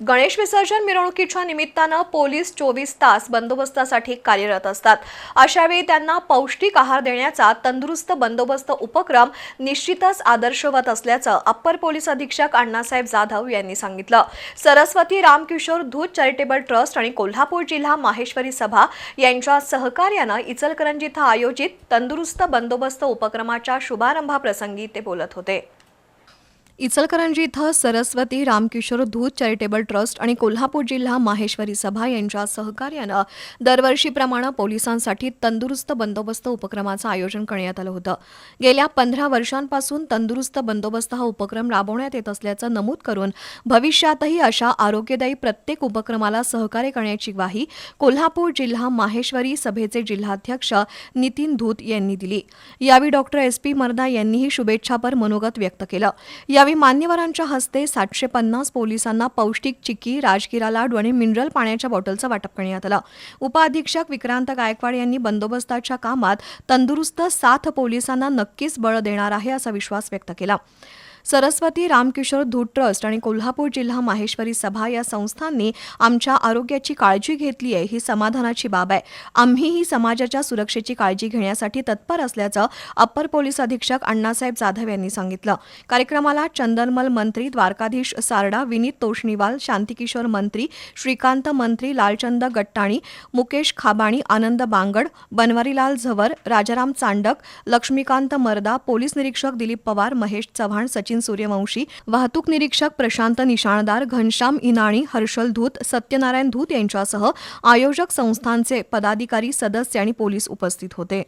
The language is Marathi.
गणेश विसर्जन मिरवणुकीच्या निमित्तानं पोलीस चोवीस तास बंदोबस्तासाठी कार्यरत असतात. अशावेळी त्यांना पौष्टिक आहार देण्याचा तंदुरुस्त बंदोबस्त उपक्रम निश्चितच आदर्शवत असल्याचं अप्पर पोलीस अधीक्षक अण्णासाहेब जाधव यांनी सांगितलं. सरस्वती रामकिशोर धूत चॅरिटेबल ट्रस्ट आणि कोल्हापूर जिल्हा माहेश्वरी सभा यांच्या सहकार्यानं इचलकरंजी इथं आयोजित तंदुरुस्त बंदोबस्त उपक्रमाच्या शुभारंभाप्रसंगी ते बोलत होते. इचलकरंजी इथं सरस्वती रामकिशोर धूत चॅरिटेबल ट्रस्ट आणि कोल्हापूर जिल्हा माहेश्वरी सभा यांच्या सहकार्यानं दरवर्षीप्रमाणे पोलिसांसाठी तंदुरुस्त बंदोबस्त उपक्रमाचं आयोजन करण्यात आलं होतं. गेल्या पंधरा वर्षांपासून तंदुरुस्त बंदोबस्त हा उपक्रम राबवण्यात येत असल्याचं नमूद करून भविष्यातही अशा आरोग्यदायी प्रत्येक उपक्रमाला सहकार्य करण्याची ग्वाही कोल्हापूर जिल्हा माहेश्वरी सभेचे जिल्हाध्यक्ष नितीन धूत यांनी दिली. यावेळी डॉक्टर एस पी मर्दा यांनीही शुभेच्छापर मनोगत व्यक्त केलं. यावेळी मान्यवरांच्या हस्ते सातशे पन्नास पोलिसांना पौष्टिक चिक्की राजगिरा लाडू आणि मिनरल पाण्याच्या बॉटलचं वाटप करण्यात आलं. उपअधीक्षक विक्रांत गायकवाड यांनी बंदोबस्ताच्या कामात तंदुरुस्त साथ पोलिसांना नक्कीच बळ देणार आहे असा विश्वास व्यक्त केला. सरस्वती रामकिशोर धूत ट्रस्ट आणि कोल्हापूर जिल्हा माहेश्वरी सभा या संस्थांनी आमच्या आरोग्याची काळजी घेतली आहे ही समाधानाची बाब आहे. आम्हीही समाजाच्या सुरक्षेची काळजी घेण्यासाठी तत्पर असल्याचं अप्पर पोलीस अधीक्षक अण्णासाहेब जाधव यांनी सांगितलं. कार्यक्रमाला चंदनमल मंत्री द्वारकाधीश सारडा विनीत तोष्णीवाल शांतिकिशोर मंत्री श्रीकांत मंत्री लालचंद गट्टाणी मुकेश खाबाणी आनंद बांगड बनवारीलाल झवर राजाराम चांडक लक्ष्मीकांत मर्दा पोलीस निरीक्षक दिलीप पवार महेश चव्हाण सचिन सचिन सूर्यवंशी वाहतूक निरीक्षक प्रशांत निशाणदार घनश्याम इनाणी हर्षल धूत सत्यनारायण धूत यांच्यासह आयोजक संस्थांचे पदाधिकारी सदस्य आणि पोलीस उपस्थित होते.